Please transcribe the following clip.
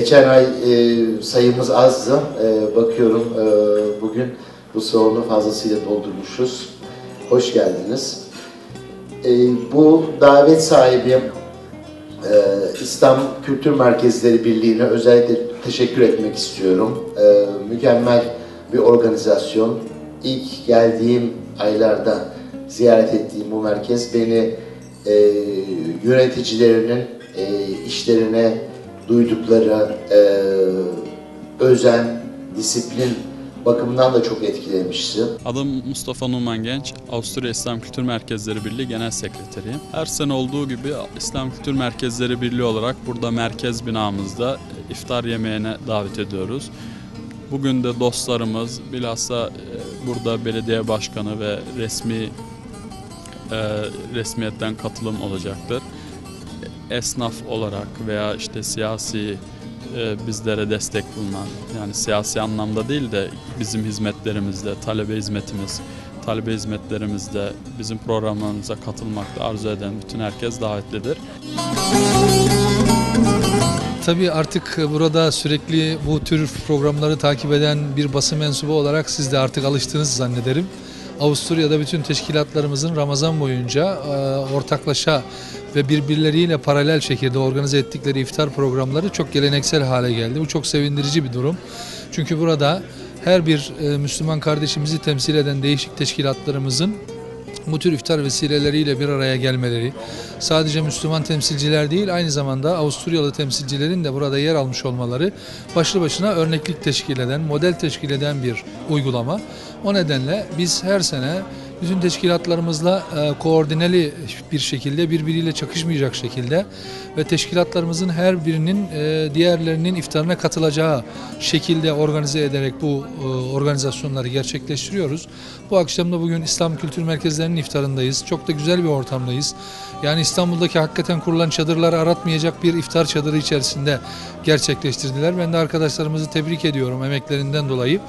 Geçen ay e, sayımız azdı. E, bakıyorum e, bugün bu salonu fazlasıyla doldurmuşuz. Hoş geldiniz. E, bu davet sahibi e, İslam Kültür Merkezleri Birliği'ne özellikle teşekkür etmek istiyorum. E, mükemmel bir organizasyon. İlk geldiğim aylarda ziyaret ettiğim bu merkez beni e, yöneticilerinin e, işlerine duydukları e, özen, disiplin bakımından da çok etkilemişti. Adım Mustafa Numan Genç, Avusturya İslam Kültür Merkezleri Birliği Genel Sekreteriyim. Her sene olduğu gibi İslam Kültür Merkezleri Birliği olarak burada merkez binamızda iftar yemeğine davet ediyoruz. Bugün de dostlarımız, bilhassa e, burada belediye başkanı ve resmi e, resmiyetten katılım olacaktır. Esnaf olarak veya işte siyasi e, bizlere destek bulunan yani siyasi anlamda değil de bizim hizmetlerimizde, talebe hizmetimiz, talebe hizmetlerimizde bizim programlarımıza katılmakta arzu eden bütün herkes davetlidir. Tabii artık burada sürekli bu tür programları takip eden bir basın mensubu olarak siz de artık alıştınız zannederim. Avusturya'da bütün teşkilatlarımızın Ramazan boyunca e, ortaklaşa ve birbirleriyle paralel şekilde organize ettikleri iftar programları çok geleneksel hale geldi. Bu çok sevindirici bir durum. Çünkü burada her bir e, Müslüman kardeşimizi temsil eden değişik teşkilatlarımızın bu tür iftar vesileleriyle bir araya gelmeleri, sadece Müslüman temsilciler değil aynı zamanda Avusturyalı temsilcilerin de burada yer almış olmaları başlı başına örneklik teşkil eden, model teşkil eden bir uygulama. O nedenle biz her sene bütün teşkilatlarımızla e, koordineli bir şekilde birbiriyle çakışmayacak şekilde ve teşkilatlarımızın her birinin e, diğerlerinin iftarına katılacağı şekilde organize ederek bu e, organizasyonları gerçekleştiriyoruz. Bu akşam da bugün İslam Kültür Merkezlerinin iftarındayız. Çok da güzel bir ortamdayız. Yani İstanbul'daki hakikaten kurulan çadırları aratmayacak bir iftar çadırı içerisinde gerçekleştirdiler. Ben de arkadaşlarımızı tebrik ediyorum emeklerinden dolayı.